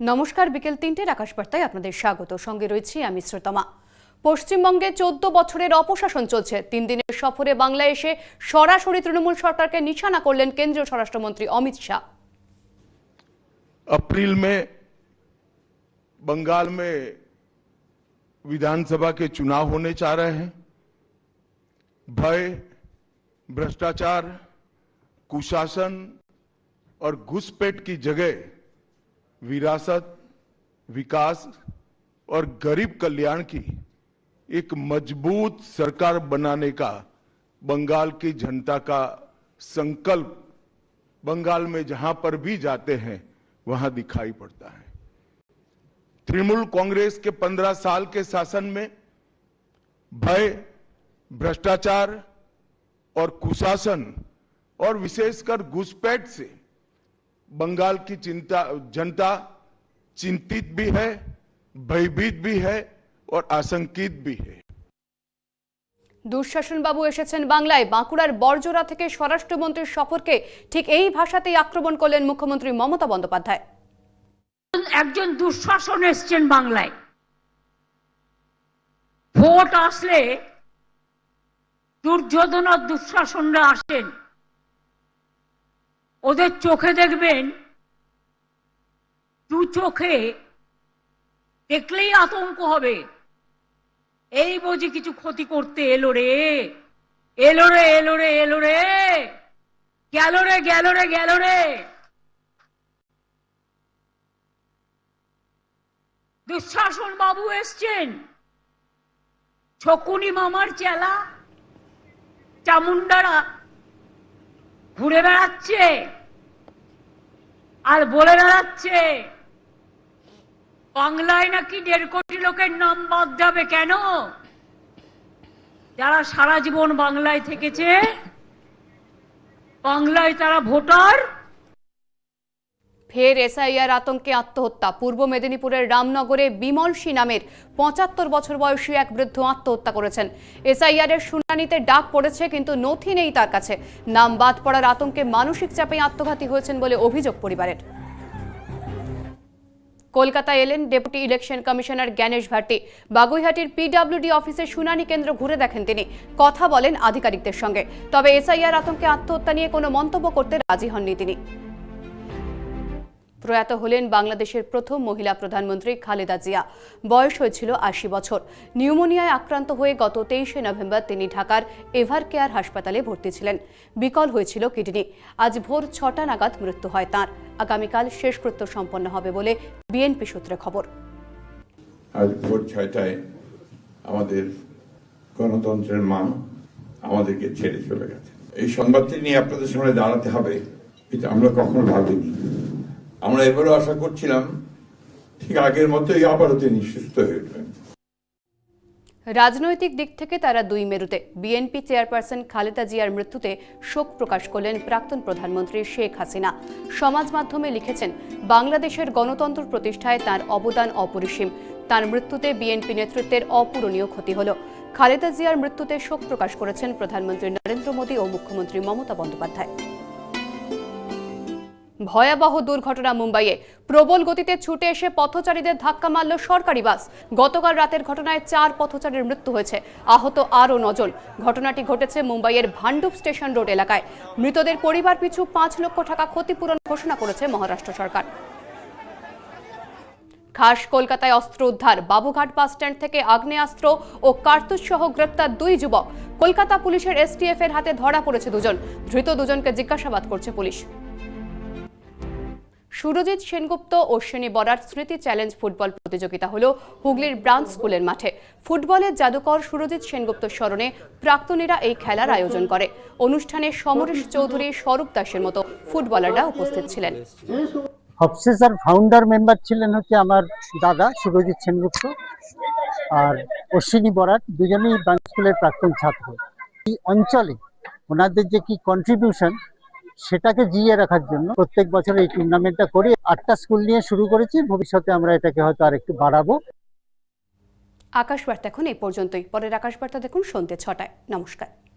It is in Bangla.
নমস্কার বিকেল তিনটের আকাশবার্তায় আপনাদের স্বাগত সঙ্গে রয়েছি আমি শ্রোতমা পশ্চিমবঙ্গে চোদ্দ বছরের অপশাসন চলছে তিন দিনের সফরে বাংলায় এসে সরাসরি তৃণমূল সরকারকে নিশানা করলেন কেন্দ্রীয় স্বরাষ্ট্রমন্ত্রী অমিত শাহ अप्रैल में बंगाल में विधानसभा के चुनाव होने जा रहे हैं भय भ्रष्टाचार कुशासन और घुसपैठ की जगह विरासत, विकास और गरीब कल्याण की एक मज़बूत सरकार बनाने का बंगाल की जनता का संकल्प बंगाल में जहाँ पर भी जाते हैं, वहाँ दिखाई पड़ता है। तृणमूल कांग्रेस के पंद्रह साल के शासन में भय, भ्रष्टाचार और कुशासन और विशेषकर घुसपैठ से बंगाल की चिंता जनता चिंतित भी है भयभीत भी है और आशंकित भी है দুঃশাসন বাবু এসেছেন বাংলায় বাঁকুড়ার বরজোড়া থেকে স্বরাষ্ট্রমন্ত্রীর সফরকে ঠিক এই ভাষাতেই আক্রমণ করলেন মুখ্যমন্ত্রী মমতা বন্দ্যোপাধ্যায় একজন দুঃশাসন এসছেন বাংলায় ভোট আসলে দুর্যোধন আর দুঃশাসনরা আসেন ওদের চোখে দেখবেন, দু চোখে দেখলেই আতঙ্ক হবে। এই বুঝি কিছু ক্ষতি করতে এলো রে। এলো রে এলো রে এলো রে। গেল রে গেল রে গেল রে। দুঃশাসন বাবু এসছেন। ছকুনি মামার চেলা চামুন্ডারা ঘুরে বেড়াচ্ছে। আর বলে বেড়াচ্ছে, বাংলায় নাকি দেড় কোটি লোকের নাম বাদ যাবে কেন? যারা সারা জীবন বাংলায় থেকেছে, বাংলায় তারা ভোটার ফের এসআইআর আতঙ্কে আত্মহত্যা। পূর্ব মেদিনীপুরের রামনগরে বিমল সি নামের পঁচাত্তর বছর বয়সী এক বৃদ্ধ আত্মহত্যা করেছেন। এসআইআর এর শুনানিতে ডাক পড়েছে, কিন্তু নথি নেই তার কাছে। নাম বাদ পড়ার আতঙ্কে মানসিক চাপে আত্মঘাতী হয়েছেন বলে অভিযোগ পরিবারের। কলকাতায় এলেন ডেপুটি ইলেকশন কমিশনার জ্ঞানেশ ভাটি। বাগুইহাটির পিডব্লিউডি অফিসে শুনানি কেন্দ্র ঘুরে দেখেন তিনি। কথা বলেন আধিকারিকদের সঙ্গে। তবে এসআইআর আতঙ্কে আত্মহত্যা নিয়ে কোনো মন্তব্য করতে রাজি হননি তিনি। প্রয়াত হলেন বাংলাদেশের প্রথম মহিলা প্রধানমন্ত্রী খালেদা জিয়া। বয়স হয়েছিল আশি বছর। নিউমোনিয়ায় আক্রান্ত হয়ে গত তেইশে নভেম্বর তিনি ঢাকার এভার কেয়ার হাসপাতালে ভর্তি ছিলেন। বিকল হয়েছিল কিডনি। আজ ভোর ছটা নাগাদ মৃত্যু হয় তাঁর। আগামীকাল শেষকৃত্য সম্পন্ন হবে বলে বিএনপি সূত্রে খবর। আজ ভোর ছয়টায় আমাদের গণতন্ত্রের মা আমাদেরকে ছেড়ে চলে গেছে। এই সংবাদটি নিয়ে আপনাদের সামনে দাঁড়াতে হবে, এটা আমরা কখনো ভাবিনি। আমরা এবারও আশা করছিলাম ঠিক আগের মতোই আবারও তিনি সুস্থ হয়ে উঠবেন। রাজনৈতিক দিক থেকে তারা দুই মেরুতে। বিএনপি চেয়ারপারসন খালেদা জিয়ার মৃত্যুতে শোক প্রকাশ করলেন প্রাক্তন প্রধানমন্ত্রী শেখ হাসিনা। সমাজ মাধ্যমে লিখেছেন, বাংলাদেশের গণতন্ত্র প্রতিষ্ঠায় তার অবদান অপরিসীম। তার মৃত্যুতে বিএনপি নেতৃত্বের অপূরণীয় ক্ষতি হল। খালেদা জিয়ার মৃত্যুতে শোক প্রকাশ করেছেন প্রধানমন্ত্রী নরেন্দ্র মোদী ও মুখ্যমন্ত্রী মমতা বন্দ্যোপাধ্যায়। ভয়াবহ দুর্ঘটনা মুম্বাইয়ে। প্রবল গতিতে ছুটে এসে পথচারীদের ধাক্কা মারল সরকারি বাস। গতকাল রাতের ঘটনায় চার পথচারীর মৃত্যু হয়েছে। আহত আরও নজন। ঘটনাটি ঘটেছে মুম্বাইয়ের ভান্ডুপ স্টেশন রোড এলাকায়। মৃতদের পরিবার পিছু পাঁচ লক্ষ টাকা ক্ষতিপূরণ ঘোষণা করেছে মহারাষ্ট্র সরকার। খাস কলকাতায় অস্ত্র উদ্ধার। বাবুঘাট বাস স্ট্যান্ড থেকে আগ্নেয়াস্ত্র ও কার্তুজ সহ গ্রেপ্তার দুই যুবক। কলকাতা পুলিশের এসটিএফ এর হাতে ধরা পড়েছে দুজন। ধৃত দুজনকে জিজ্ঞাসাবাদ করছে পুলিশ। সুরজিৎ সেনগুপ্ত অশ্বিনী বরার স্মৃতি চ্যালেঞ্জ ফুটবল প্রতিযোগিতা হল হুগলির ব্রাঞ্চ স্কুলের মাঠে। ফুটবলের জাদুকর সুরজিৎ সেনগুপ্ত স্মরণে প্রাক্তনীরা এই খেলার আয়োজন করে। অনুষ্ঠানে সমরেশ চৌধুরী, স্বরূপ দাসের মতো ফুটবলাররা উপস্থিত ছিলেন। হবসেসার ফাউন্ডার মেম্বার ছিলেন হচ্ছে আমার দাদা সুরজিৎ সেনগুপ্ত আর অশ্বিনী বরাট দুজনেই ব্রাঞ্চ স্কুলের প্রাক্তন ছাত্র। এই অঞ্চলে ওনাদের যে কি কন্ট্রিবিউশন সেটাকে জিয়ে রাখার জন্য প্রত্যেক বছর এই টুর্নামেন্টটা করি আটটা স্কুল নিয়ে শুরু করেছি। ভবিষ্যতে আমরা এটাকে হয়তো আরেকটু বাড়াবো। আকাশবার্তা এখন এই পর্যন্তই। পরের আকাশবার্তা দেখুন সন্ধ্যে ছটায়। নমস্কার।